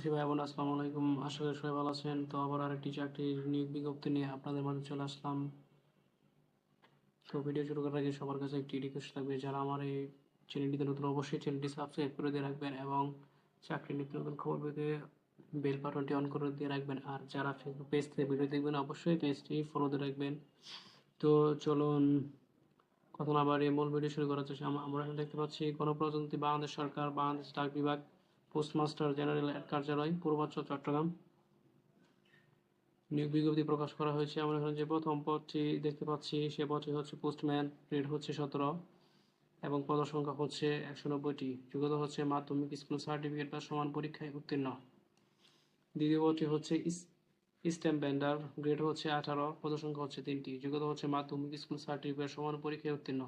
প্রত্যাশী ভাই বোন আসসালামু আলাইকুম। আশা করি সবাই ভালো আছেন। তো আবার আরেকটি চাকরির নিয়োগ বিজ্ঞপ্তি নিয়ে আপনাদের মাঝে চলে আসলাম। তো ভিডিও শুরু করার আগে সবার কাছে একটি রিকোয়েস্ট থাকবে, যারা আমার এই চ্যানেলটিতে নতুন, অবশ্যই চ্যানেলটি সাবস্ক্রাইব করে দিয়ে রাখবেন এবং চাকরির নিত্য নতুন খবর পেতে বেল বাটনটি অন করে দিয়ে রাখবেন। আর যারা ফেসবুক পেজ থেকে ভিডিও দেখবেন, অবশ্যই পেজটি ফলো দিয়ে রাখবেন। তো চলুন, কথা না বাড়িয়ে মূল ভিডিও শুরু করা। হচ্ছে আমরা দেখতে পাচ্ছি, গণপ্রজাতন্ত্রী বাংলাদেশ সরকার, বাংলাদেশ ডাক বিভাগ। পোস্টমাস্টার জেনারেল কার্যালয় পূর্বাঞ্চল চট্টগ্রাম। নিয়োগ বিজ্ঞপ্তি প্রকাশ করা হয়েছে। আমরা এখানে যে প্রথম পদটি দেখতে পাচ্ছি, সে পদটি হচ্ছে পোস্টম্যান গ্রেড হচ্ছে সতেরো এবং পদ সংখ্যা হচ্ছে একশো নব্বইটি। যোগ্যতা হচ্ছে মাধ্যমিক স্কুল সার্টিফিকেট বা সমান পরীক্ষায় উত্তীর্ণ। দ্বিতীয় পদটি হচ্ছে স্ট্যাম্প ব্যান্ডার, গ্রেড হচ্ছে আঠারো, পদ সংখ্যা হচ্ছে তিনটি। যোগ্যতা হচ্ছে মাধ্যমিক স্কুল সার্টিফিকেট সমান পরীক্ষায় উত্তীর্ণ।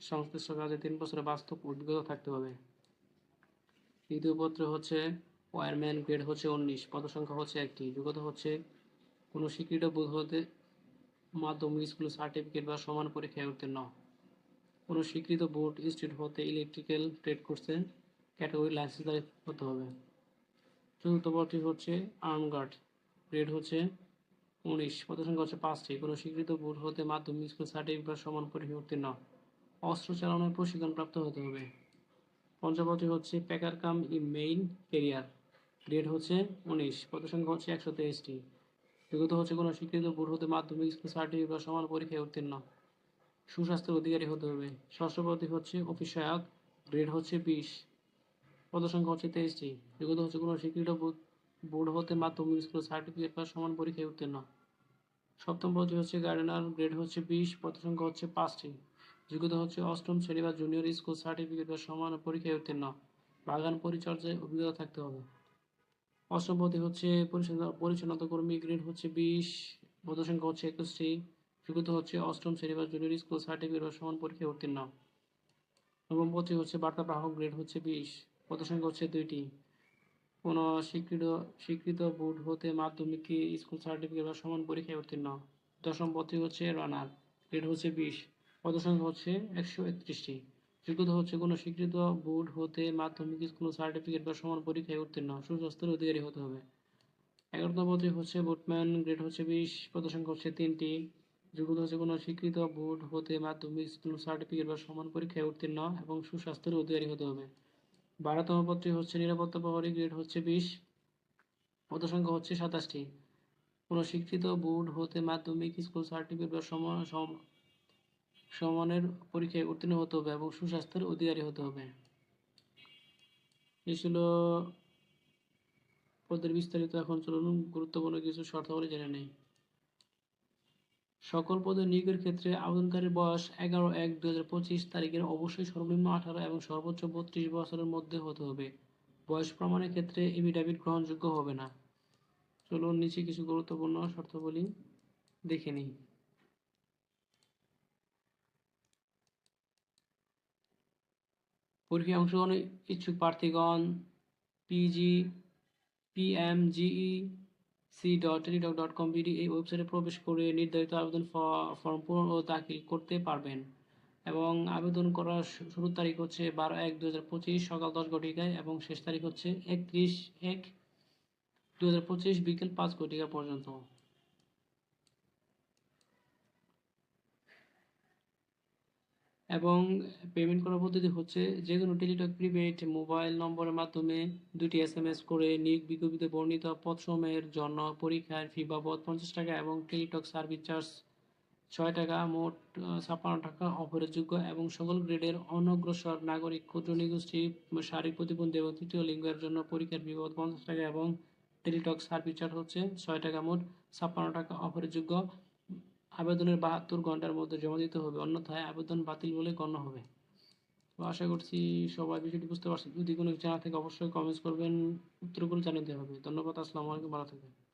সংশ্লিষ্ট কাজে তিন বছরের বাস্তব অভিজ্ঞতা থাকতে হবে। দ্বিতীয় পত্র হচ্ছে ওয়ারম্যান গ্রেড হচ্ছে উনিশ পদ সংখ্যা হচ্ছে একটি, যোগ্যতা হচ্ছে কোনো স্বীকৃত বোধ হতে মাধ্যমিক স্কুল সার্টিফিকেট বা সমান পরীক্ষায় উত্তীর্ণ। কোনো স্বীকৃত বোর্ড ইনস্টিটিউট হতে ইলেকট্রিক্যাল ট্রেড কোর্সে ক্যাটাগরি লাইসেন্স হতে হবে। চতুর্থ পদটি হচ্ছে আর্মগার্ড গ্রেড হচ্ছে উনিশ পদ সংখ্যা হচ্ছে পাঁচটি, কোনো স্বীকৃত বোর্ড হতে মাধ্যমিক স্কুল সার্টিফিকেট বা সমান পরীক্ষায় উত্তীর্ণ। অস্ত্র চালানোর প্রশিক্ষণ প্রাপ্ত হতে হবে। পঞ্চমটি হচ্ছে packer cum e main carrier. Grade হচ্ছে উনিশ পদ সংখ্যা হচ্ছে একশো তেইশটি। বিগত হচ্ছে কোনো স্বীকৃত বোর্ড হতে মাধ্যমিক স্কুল সার্টিফিকেট বা সমান পরীক্ষায় উত্তীর্ণ। সুস্বাস্থ্যের অধিকারী হতে হবে। ষষ্ঠ পদটি হচ্ছে অফিস সহায়ক গ্রেড হচ্ছে বিশ পদ সংখ্যা হচ্ছে তেইশটি। বিগত হচ্ছে কোনো স্বীকৃত বোর্ড- হতে মাধ্যমিক স্কুল সার্টিফিকেট বা সমান পরীক্ষায় উত্তীর্ণ। সপ্তম পদটি হচ্ছে গার্ডেনার গ্রেড হচ্ছে বিশ পদ সংখ্যা হচ্ছে পাঁচটি। যোগ্যতা হচ্ছে অষ্টম শ্রেণি বা জুনিয়র স্কুল সার্টিফিকেট বা সমান পরীক্ষায় উত্তীর্ণ। বাগান পরিচর্যায় অভিজ্ঞতা থাকতে হবে। অষ্টম পদে হচ্ছে পরিচ্ছন্ন, পরিচ্ছন্নতা কর্মী গ্রেড হচ্ছে বিশ পদ সংখ্যা হচ্ছে একুশটি, যোগ্যতা হচ্ছে অষ্টম শ্রেণি বা জুনিয়র স্কুল সার্টিফিকেট বা সমান পরীক্ষায় উত্তীর্ণ। নবম পদটি হচ্ছে বার্তা গ্রাহক গ্রেড হচ্ছে বিশ পদ সংখ্যা হচ্ছে দুইটি। কোনো স্বীকৃত স্বীকৃত বোর্ড হতে মাধ্যমিক স্কুল সার্টিফিকেট বা সমান পরীক্ষায় উত্তীর্ণ। দশম পদটি হচ্ছে রানার গ্রেড হচ্ছে বিশ পদ সংখ্যা হচ্ছে একশো একত্রিশটি। যোগ্যতা হচ্ছে কোনো স্বীকৃত বোর্ড হতে মাধ্যমিক স্কুল সার্টিফিকেট বা সমান পরীক্ষায় উত্তীর্ণ। সুস্বাস্থ্যের অধিকারী হতে হবে। এগারোতম পদটি হচ্ছে বোটম্যান গ্রেড হচ্ছে বিশ পদ সংখ্যা হচ্ছে তিনটি। যোগ্যতা হচ্ছে কোনো স্বীকৃত বোর্ড হতে মাধ্যমিক স্কুল সার্টিফিকেট বা সমান পরীক্ষায় উত্তীর্ণ এবং সুস্বাস্থ্যের অধিকারী হতে হবে। বারোতম পদটি হচ্ছে নিরাপত্তা প্রহরী, গ্রেড হচ্ছে বিশ পদ সংখ্যা হচ্ছে সাতাশটি। কোনো স্বীকৃত বোর্ড হতে মাধ্যমিক স্কুল সার্টিফিকেট বা সম- সমানের পরীক্ষায় উত্তীর্ণ হতে হবে এবং সুস্বাস্থ্যের অধিকারী হতে হবে। এই ছিল পদের বিস্তারিত। এখন চলুন গুরুত্বপূর্ণ কিছু শর্তাবলী জেনে নেই। সকল পদে নিয়োগের ক্ষেত্রে আবেদনকারীর বয়স এগারো এক দু হাজার পঁচিশ তারিখের অবশ্যই সর্বনিম্ন আঠারো এবং সর্বোচ্চ বত্রিশ বছরের মধ্যে হতে হবে। বয়স প্রমাণের ক্ষেত্রে এফিডাভিট গ্রহণযোগ্য হবে না। চলুন নিচে কিছু গুরুত্বপূর্ণ শর্তাবলী দেখে নিই। পরীক্ষায় অংশগ্রহণের ইচ্ছুক প্রার্থীগণ PG PMGE C dot Teletalk dot com BD এই ওয়েবসাইটে প্রবেশ করে নির্ধারিত আবেদন ফর্ম পূরণ ও দাখিল করতে পারবেন এবং আবেদন করার শুরুর তারিখ হচ্ছে বারো এক দু হাজার পঁচিশ সকাল দশ ঘটিকায় এবং শেষ তারিখ হচ্ছে একত্রিশ এক দু হাজার পঁচিশ বিকেল পাঁচ ঘটিকা পর্যন্ত। এবং পেমেন্ট করার পদ্ধতি হচ্ছে যে কোনো টেলিটক প্রিপেড মোবাইল নম্বরের মাধ্যমে দুটি এস এম এস করে নিয়োগ বিজ্ঞপ্তিতে বর্ণিত পদসমূহের জন্য পরীক্ষার ফি বাবদ পঞ্চাশ টাকা এবং টেলিটক সার্ভিস চার্জ ছয় টাকা, মোট ছাপ্পান্ন টাকা অফারের যোগ্য এবং সকল গ্রেডের অনগ্রসর নাগরিক ক্ষুদ্র নিগোষ্ঠী শারীরিক প্রতিবন্ধী এবং তৃতীয় লিঙ্গের জন্য পরীক্ষার ফি বাবদ পঞ্চাশ টাকা এবং টেলিটক সার্ভিস চার্জ হচ্ছে ছয় টাকা, মোট, ছাপ্পান্ন টাকা অফারের যোগ্য আবেদনের বাহাত্তর ঘণ্টার মধ্যে জমা দিতে হবে, অন্যথায় আবেদন বাতিল বলে গণ্য হবে। তো আশা করছি সবাই বিষয়টি বুঝতে পারছেন। যদি কোনো জানা থাকে অবশ্যই কমেন্টস করবেন, উত্তরগুলো জানিয়ে দেওয়া হবে। ধন্যবাদ, আসসালামু আলাইকুম, ভালো থাকবেন।